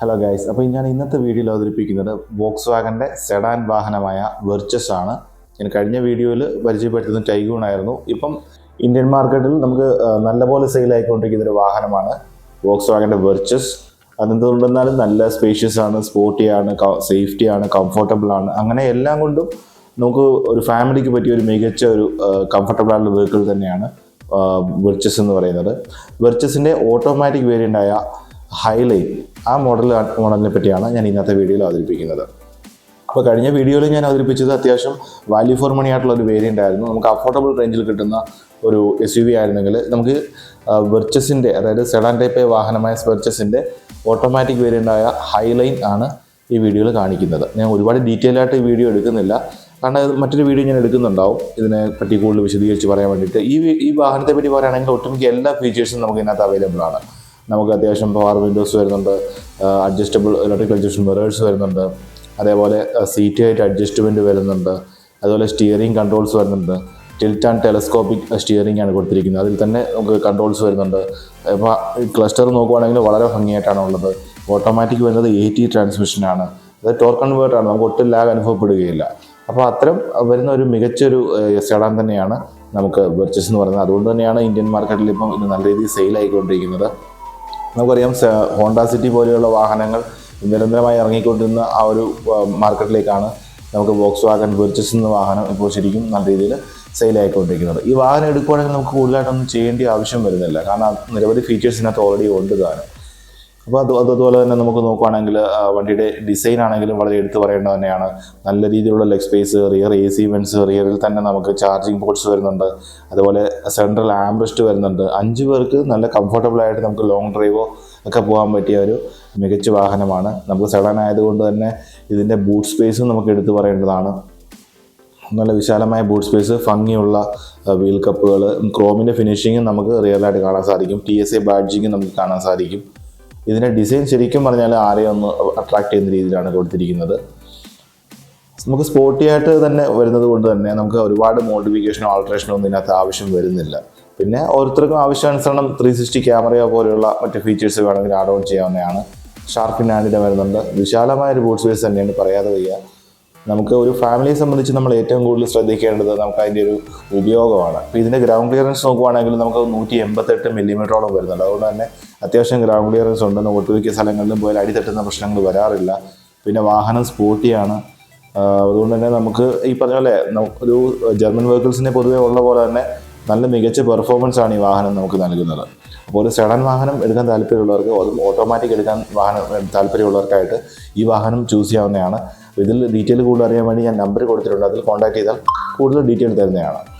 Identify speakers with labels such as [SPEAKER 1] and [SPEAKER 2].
[SPEAKER 1] Hello guys അപ്പോൾ ഞാൻ ഇന്നത്തെ വീഡിയോയിൽ അവതരിപ്പിക്കുന്നത് വോക്സ് വാഗന്റെ സെഡാൻ വാഹനമായ വെർച്ചസ് ആണ്. ഞാൻ കഴിഞ്ഞ വീഡിയോയിൽ പരിചയപ്പെടുത്തുന്നത് ടൈഗൂൺ ആയിരുന്നു. ഇപ്പം ഇന്ത്യൻ മാർക്കറ്റിൽ നമുക്ക് നല്ലപോലെ സെയിലായിക്കൊണ്ടിരിക്കുന്ന ഒരു വാഹനമാണ് വോക്സ് വാഗന്റെ വെർച്ചസ് അതെന്തുകൊണ്ടെന്നാലും നല്ല സ്പേഷ്യസ് ആണ് സ്പോർട്ടി ആണ് സേഫ്റ്റി ആണ് കംഫർട്ടബിൾ ആണ്. അങ്ങനെ എല്ലാം കൊണ്ടും നമുക്ക് ഒരു ഫാമിലിക്ക് പറ്റിയ ഒരു മികച്ച ഒരു കംഫർട്ടബിൾ ആയിട്ടുള്ള വെഹിക്കിൾ തന്നെയാണ് വെർച്ചസ് എന്ന് പറയുന്നത്. വെർച്ചസിന്റെ ഓട്ടോമാറ്റിക് വേരിയന്റായ ഹൈലൈൻ ആ മോഡൽ മോഡലിനെ പറ്റിയാണ് ഞാൻ ഇന്നത്തെ വീഡിയോയിൽ അവതരിപ്പിക്കുന്നത്. അപ്പോൾ കഴിഞ്ഞ വീഡിയോയിൽ ഞാൻ അവതരിപ്പിച്ചത് അത്യാവശ്യം വാല്യൂ ഫോർ മണി ആയിട്ടുള്ള ഒരു വേരിയന്റ് ആയിരുന്നു. നമുക്ക് അഫോർഡബിൾ റേഞ്ചിൽ കിട്ടുന്ന ഒരു എസ് യു വി ആയിരുന്നെങ്കിൽ നമുക്ക് വെർച്ചസിന്റെ അതായത് സെഡാൻ ടൈപ്പ് വാഹനമായ വെർച്ചസിന്റെ ഓട്ടോമാറ്റിക് വേരിയന്റായ ഹൈലൈൻ ആണ് ഈ വീഡിയോയിൽ കാണിക്കുന്നത്. ഞാൻ ഒരുപാട് ഡീറ്റെയിൽ ആയിട്ട് ഈ വീഡിയോ എടുക്കുന്നില്ല. കാരണം മറ്റൊരു വീഡിയോ ഞാൻ എടുക്കുന്നുണ്ടാവും. ഇതിനെ പറ്റി കൂടുതൽ വിശദീകരിച്ച് പറയാൻ വേണ്ടിയിട്ട്. ഈ ഈ വാഹനത്തെ പറ്റി പറയുകയാണെങ്കിൽ ഒട്ടുമിക്ക എല്ലാ ഫീച്ചേഴ്സും നമുക്ക് ഇതിനകത്ത് അവൈലബിൾ ആണ്. നമുക്ക് അത്യാവശ്യം പവർ വിൻഡോസ് വരുന്നുണ്ട് അഡ്ജസ്റ്റബിൾ ഇലക്ട്രിക് അഡ്ജസ്റ്റ് മിറേഴ്സ് വരുന്നുണ്ട് അതേപോലെ സീറ്റ് ആയിട്ട് അഡ്ജസ്റ്റ്മെന്റ് വരുന്നുണ്ട് അതുപോലെ സ്റ്റിയറിംഗ് കൺട്രോൾസ് വരുന്നുണ്ട് ടിൽറ്റ് ആൻഡ് ടെലസ്കോപ്പിക് സ്റ്റിയറിംഗ് ആണ് കൊടുത്തിരിക്കുന്നത്. അതിൽ തന്നെ നമുക്ക് കൺട്രോൾസ് വരുന്നുണ്ട്. ഇപ്പോൾ ക്ലസ്റ്റർ നോക്കുവാണെങ്കിൽ വളരെ ഭംഗിയായിട്ടാണ് ഉള്ളത്. ഓട്ടോമാറ്റിക് വരുന്നത് എ ടി ട്രാൻസ്മിഷനാണ് അത് ടോർക്ക് കൺവേർട്ടാണ് നമുക്ക് ഒട്ടും ലാഗ് അനുഭവപ്പെടുകയില്ല. അപ്പോൾ അത്തരം വരുന്ന ഒരു മികച്ചൊരു സെഡാൻ തന്നെയാണ് നമുക്ക് വെർച്ചസ് എന്ന് പറയുന്നത്. അതുകൊണ്ട് തന്നെയാണ് ഇന്ത്യൻ മാർക്കറ്റിൽ ഇപ്പം ഇത് നല്ല രീതിയിൽ സെയിൽ ആയിക്കൊണ്ടിരിക്കുന്നത്. നമുക്കറിയാം ഹോണ്ട സിറ്റി പോലെയുള്ള വാഹനങ്ങൾ നിരന്തരമായി ഇറങ്ങിക്കൊണ്ടിരുന്ന ആ ഒരു മാർക്കറ്റിലേക്കാണ് നമുക്ക് വോക്സ് വാഗൻ വെർച്ചസ് എന്ന വാഹനം ഇപ്പോൾ ശരിക്കും നല്ല രീതിയിൽ സെയിലായിക്കൊണ്ടിരിക്കുന്നത്. ഈ വാഹനം എടുക്കുകയാണെങ്കിൽ നമുക്ക് കൂടുതലായിട്ടൊന്നും ചെയ്യേണ്ട ആവശ്യം വരുന്നില്ല. കാരണം നിരവധി ഫീച്ചേഴ്സ് ഇതിനകത്ത് ഓൾറെഡി ഉണ്ട് താനും. അപ്പോൾ അത് അത് അതുപോലെ തന്നെ നമുക്ക് നോക്കുകയാണെങ്കിൽ വണ്ടിയുടെ ഡിസൈൻ ആണെങ്കിലും വളരെ എടുത്തു പറയേണ്ടത് തന്നെയാണ്. നല്ല രീതിയിലുള്ള leg space rear A C vents റിയറിൽ തന്നെ നമുക്ക് ചാർജിങ് പോർട്സ് വരുന്നുണ്ട്. അതുപോലെ സെൻട്രൽ ആംബ്രസ്റ്റ് വരുന്നുണ്ട്. അഞ്ച് പേർക്ക് നല്ല കംഫർട്ടബിൾ ആയിട്ട് നമുക്ക് ലോങ് ഡ്രൈവോ ഒക്കെ പോകാൻ പറ്റിയ ഒരു മികച്ച വാഹനമാണ്. നമുക്ക് സെഡൻ ആയതുകൊണ്ട് തന്നെ ഇതിന്റെ ബൂട്ട് സ്പേസും നമുക്ക് എടുത്തു പറയേണ്ടതാണ്. നല്ല വിശാലമായ ബൂട്ട് സ്പേസ് ഭംഗിയുള്ള വീൽ കപ്പുകൾ ക്രോമിന്റെ ഫിനിഷിങ്ങും നമുക്ക് റിയലായിട്ട് കാണാൻ സാധിക്കും. ടി എസ് എ ബാഡ്ജിങ്ങും നമുക്ക് കാണാൻ സാധിക്കും. ഇതിന്റെ ഡിസൈൻ ശരിക്കും പറഞ്ഞാൽ ആരെയും ഒന്ന് അട്രാക്ട് ചെയ്യുന്ന രീതിയിലാണ് കൊടുത്തിരിക്കുന്നത്. നമുക്ക് സ്പോർട്ടി ആയിട്ട് തന്നെ വരുന്നത് കൊണ്ട് തന്നെ നമുക്ക് ഒരുപാട് മോഡിഫിക്കേഷനോ ആൾട്രേഷനോ ഒന്നും ഇതിനകത്ത് ആവശ്യം വരുന്നില്ല. പിന്നെ ഓരോരുത്തർക്കും ആവശ്യാനുസരണം ത്രീ സിക്സ്റ്റി ക്യാമറയോ പോലെയുള്ള മറ്റ് ഫീച്ചേഴ്സ് വേണമെങ്കിൽ ആഡ് ഓൺ ചെയ്യാവുന്നതാണ്. ഷാർപ്പിന്റെ ആൻഡിന്റെ വരുന്നുണ്ട്. വിശാലമായ ഒരു ബോട്ട് സ്പേസ് തന്നെയാണ് പറയാതെ വയ്യ. നമുക്ക് ഒരു ഫാമിലിയെ സംബന്ധിച്ച് നമ്മൾ ഏറ്റവും കൂടുതൽ ശ്രദ്ധിക്കേണ്ടത് നമുക്ക് അതിന്റെ ഒരു ഉപയോഗമാണ്. അപ്പോൾ ഇതിന്റെ ഗ്രൗണ്ട് ക്ലിയറൻസ് നോക്കുവാണെങ്കിൽ നമുക്ക് നൂറ്റി എൺപത്തെട്ട് മില്ലിമീറ്ററോളം വരുന്നുണ്ട്. അതുകൊണ്ട് തന്നെ അത്യാവശ്യം ഗ്രൗണ്ട് ക്ലിയറൻസ് ഉണ്ട് ഒട്ടുമിക്ക സ്ഥലങ്ങളിലും പോയാൽ അടി തട്ടുന്ന പ്രശ്നങ്ങൾ വരാറില്ല. പിന്നെ വാഹനം സ്പോർട്ടിയാണ് അതുകൊണ്ട് തന്നെ നമുക്ക് ഈ പറഞ്ഞ പോലെ ഒരു ജർമ്മൻ വെഹിക്കിൾസിനെ പൊതുവേ ഉള്ള പോലെ തന്നെ നല്ല മികച്ച പെർഫോമൻസ് ആണ് ഈ വാഹനം നമുക്ക് നൽകുന്നത്. അപ്പോൾ ഒരു സെഡൻ വാഹനം എടുക്കാൻ താല്പര്യമുള്ളവർക്ക് അതും ഓട്ടോമാറ്റിക് എടുക്കാൻ വാഹനം താല്പര്യമുള്ളവർക്കായിട്ട് ഈ വാഹനം ചൂസ് ചെയ്യാവുന്നതാണ്. ഇതിൽ ഡീറ്റെയിൽ കൂടുതൽ അറിയാൻ വേണ്ടി ഞാൻ നമ്പർ കൊടുത്തിട്ടുണ്ട്. അതിൽ കോൺടാക്ട് ചെയ്താൽ കൂടുതൽ ഡീറ്റെയിൽ തരുന്നതാണ്.